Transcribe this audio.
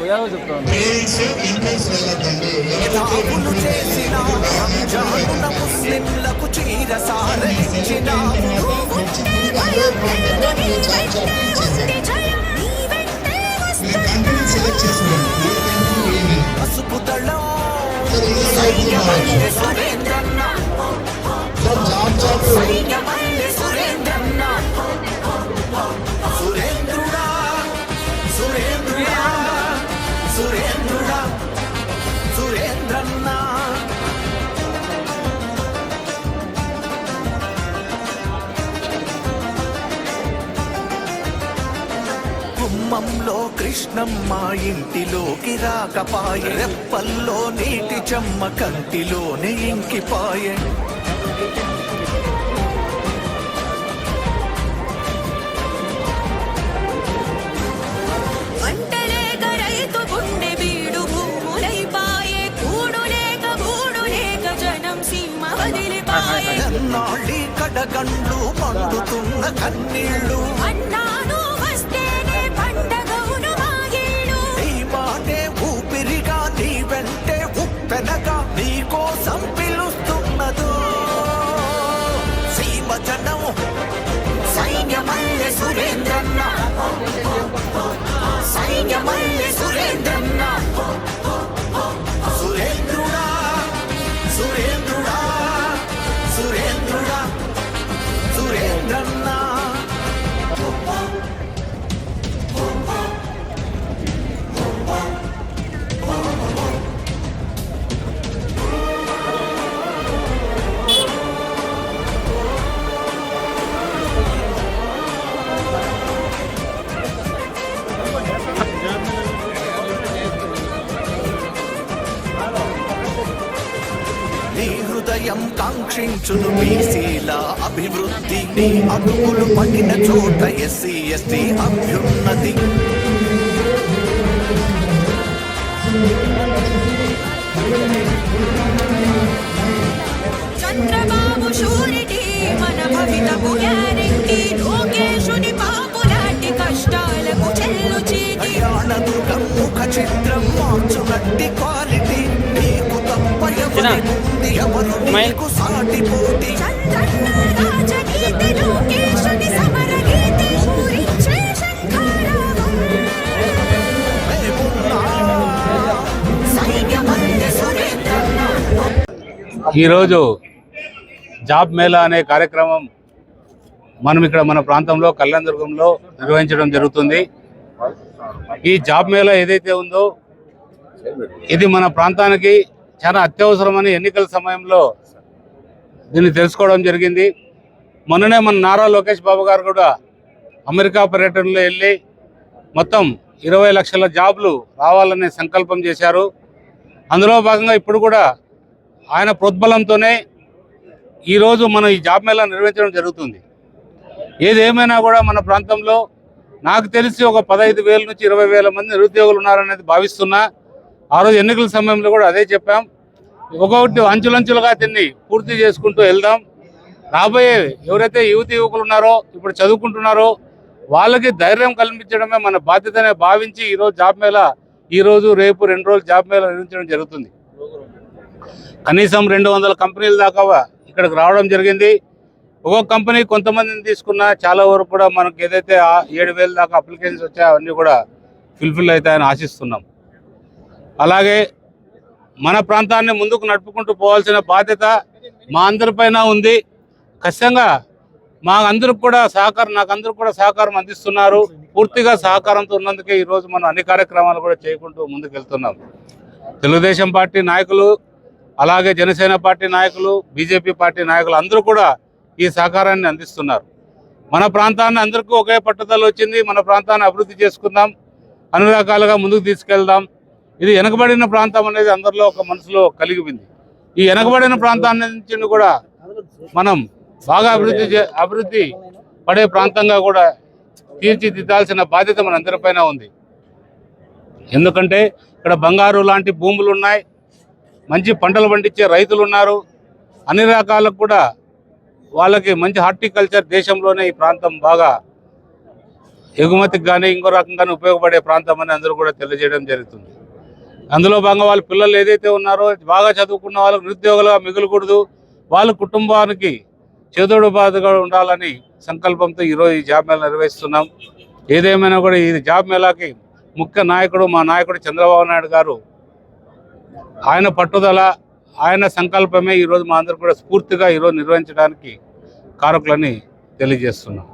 పోయావో చెప్తాను చేసిన ముస్లింలకు చీర పసుపు దళం సురేంద్ర. గుమ్మంలో కృష్ణమ్మ ఇంటిలోకి రాకపాయే. రెప్పల్లో నీటి చెమ్మ కంటిలోనే ఇంకిపాయే. పంటలేక రైతు గుండె బీడు నీ హృదయం కాంక్షించును బీసీల అభివృద్ధి నీ అడుగులు పడిన చోట ఎస్సీ ఎస్టీ అభ్యున్నతి. చంద్రబాబు షూరిటీ మన భవితకు గ్యారెంటీ. లోకేశుని పాపులాంటి కష్టాలకు చెల్లు చీటి. ముఖ చిత్రం మార్చునట్టి క్వాలిటీ. నీకు తప్ప ఈరోజు జాబ్ మేళా అనే కార్యక్రమం మనం ఇక్కడ మన ప్రాంతంలో కళ్యాణదుర్గంలో నిర్వహించడం జరుగుతుంది. ఈ జాబ్ మేళా ఏదైతే ఉందో ఇది మన ప్రాంతానికి చాలా అత్యవసరమని ఎన్నికల సమయంలో దీన్ని తెలుసుకోవడం జరిగింది. మొన్ననే మన నారా లోకేష్ బాబు గారు కూడా అమెరికా పర్యటనలో వెళ్ళి మొత్తం ఇరవై లక్షల జాబ్లు రావాలనే సంకల్పం చేశారు. అందులో భాగంగా ఇప్పుడు కూడా ఆయన ప్రోద్బలంతోనే ఈరోజు మనం ఈ జాబ్ మేళా నిర్వహించడం జరుగుతుంది. ఏదేమైనా కూడా మన ప్రాంతంలో నాకు తెలిసి ఒక పదహైదు వేల నుంచి ఇరవై వేల మంది నిరుద్యోగులు ఉన్నారనేది భావిస్తున్నా ఆ రోజు ఎన్నికల సమయంలో కూడా అదే చెప్పాం. ఒక్కొక్కటి అంచులంచులుగా తిని పూర్తి చేసుకుంటూ వెళ్దాం. రాబోయే ఎవరైతే యువతి యువకులు ఉన్నారో ఇప్పుడు చదువుకుంటున్నారో వాళ్ళకి ధైర్యం కల్పించడమే మన బాధ్యతనే భావించి ఈరోజు జాబ్ మేళా ఈరోజు రేపు రెండు రోజులు జాబ్ మేళా నిర్వహించడం జరుగుతుంది. కనీసం రెండు వందల కంపెనీల దాకా ఇక్కడికి రావడం జరిగింది. ఒక్కొక్క కంపెనీ కొంతమందిని తీసుకున్నా చాలా వరకు కూడా మనకు ఏదైతే ఏడు వేల దాకా అప్లికేషన్స్ వచ్చాయో అవన్నీ కూడా ఫుల్ఫిల్ అవుతాయని ఆశిస్తున్నాం. అలాగే మన ప్రాంతాన్ని ముందుకు నడుపుకుంటూ పోవాల్సిన బాధ్యత మా అందరిపైన ఉంది. ఖచ్చితంగా మా అందరికి కూడా సహకారం నాకు అందరూ కూడా సహకారం అందిస్తున్నారు. పూర్తిగా సహకారంతో ఉన్నందుకే ఈరోజు మనం అన్ని కార్యక్రమాలు కూడా చేయకుంటూ ముందుకు వెళ్తున్నాం తెలుగుదేశం పార్టీ నాయకులు అలాగే జనసేన పార్టీ నాయకులు బీజేపీ పార్టీ నాయకులు అందరూ కూడా ఈ సహకారాన్ని అందిస్తున్నారు. మన ప్రాంతాన్ని అందరికీ ఒకే పట్టుదల వచ్చింది. మన ప్రాంతాన్ని అభివృద్ధి చేసుకుందాం. అన్ని రకాలుగా ముందుకు తీసుకెళ్దాం. ఇది వెనకబడిన ప్రాంతం అనేది అందరిలో ఒక మనసులో కలిగిపోయింది. ఈ వెనకబడిన ప్రాంతాన్ని నుంచి కూడా మనం బాగా అభివృద్ధి చే- అభివృద్ధి పడే ప్రాంతంగా కూడా తీర్చిదిద్దాల్సిన బాధ్యత మనందరిపైన ఉంది. ఎందుకంటే ఇక్కడ బంగారు లాంటి భూములు ఉన్నాయి. మంచి పంటలు పండించే రైతులు ఉన్నారు. అన్ని రకాలకు కూడా వాళ్ళకి మంచి హార్టికల్చర్ దేశంలోనే ఈ ప్రాంతం బాగా ఎగుమతికి కానీ ఇంకో రకంగానే ఉపయోగపడే ప్రాంతం అని అందరూ కూడా తెలియజేయడం జరుగుతుంది. అందులో భాగంగా వాళ్ళ పిల్లలు ఏదైతే ఉన్నారో బాగా చదువుకున్న వాళ్ళకు నిరుద్యోగులుగా మిగలకూడదు. వాళ్ళ కుటుంబానికి చేదోడు బాధగా ఉండాలని సంకల్పంతో ఈరోజు ఈ జాబ్ మేళ నిర్వహిస్తున్నాం. ఏదేమైనా కూడా ఈ జాబ్ మేళాకి ముఖ్య నాయకుడు మా నాయకుడు చంద్రబాబు నాయుడు గారు ఆయన పట్టుదల ఆయన సంకల్పమే ఈరోజు మా అందరూ కూడా స్ఫూర్తిగా ఈరోజు నిర్వహించడానికి కారకులని తెలియజేస్తున్నాం.